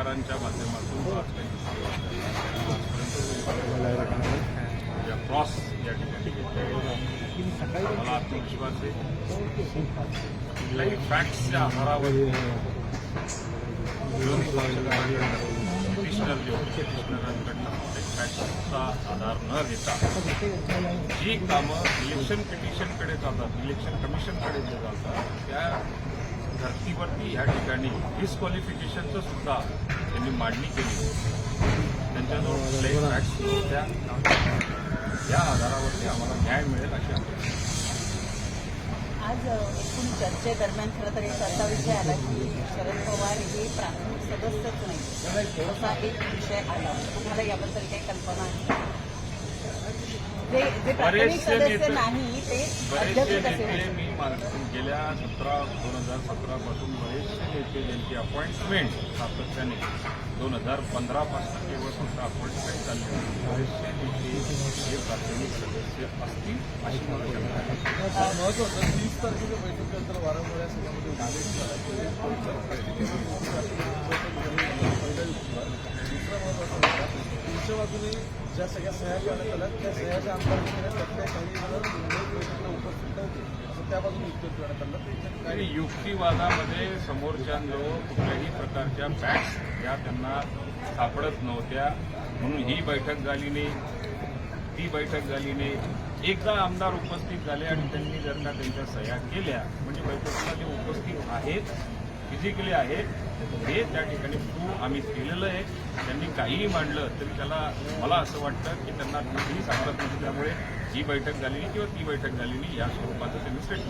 पत्रकारांच्या माध्यमातून आजपर्यंत या क्रॉस या ठिकाणी घेतल्या गेल्या. मला आत्मविश्वास आहे. कुठल्याही फॅक्ट्सच्या आधारावर विरोधी पक्षकारांकडनं पिटिशनर जे होते पिटिशनरांकडनं कुठल्याही फॅक्ट्सचा आधार न घेता जी कामं इलेक्शन पिटिशनकडे जातात इलेक्शन कमिशनकडे जे जातात त्या धर्तीवरती ह्या ठिकाणी डिस्क्वालिफिकेशनचं सुद्धा त्यांनी मांडणी केली. त्यांच्याजवळ कुठल्याही फॅक्ट्स नव्हत्या या आधारावरती आम्हाला न्याय मिळेल अशी अपेक्षा आज एकूण चर्चेदरम्यान खरं तर एक असा विषय आला की शरद पवार हे प्राथमिक सदस्यच नाही असा एक विषय आला. तुम्हाला याबद्दल काही कल्पना आहे? जे जे प्राथमिक बरेचसे सदस्य नेते- नाही ते बरेचसे अध्यक्ष कसे नेते होते? मी मान- गेल्या सतरा दोन हजार सतरा पासून बरेचसे नेते ज्यांची अपॉइंटमेंट सातत्याने दोन हजार पंधरा पासून केवळ फक्त अपॉइंटमेंट चालली होती. बरेचसे नेते हे प्राथमिक सदस्य असतील अशी मला शंका आहे महत्वाचं तीस तारखेच्या बैठकीनंतर वारंवार या सगळ्यामध्ये उल्लेख झाला दुसरा महत्त्वाचा मुद्दा तुमच्या बाजूने ज्या सगळ्या सह्या करण्यात आल्या त्या सह्याच्या अंतर्गत त्यातल्या काही जण उपस्थित नव्हते. असं त्या बाजूने उत्तर देण्यात आलं. ते आणि युक्तिवादामध्ये समोरच्यांजवळ कुठल्याही प्रकारच्या फॅक्ट्स या त्यांना सापडत नव्हत्या म्हणून ही बैठक झाली नाही ती बैठक झाली नाही एकदा आमदार उपस्थित झाले आणि त्यांनी जर का त्यांच्या सह्या केल्या म्हणजे बैठकीला जे उपस्थित आहेत फिजिकली आहेत हे त्या ठिकाणी प्रूव्ह आम्ही केलेलं आहे. त्यांनी काहीही मांडलं तरी त्याला मला असं वाटतं की त्यांना कुठेही सापडत नसल्यामुळे जी बैठक झालेली किंवा ती बैठक झालेली या स्वरूपाचं त्यांनी स्टेटमेंट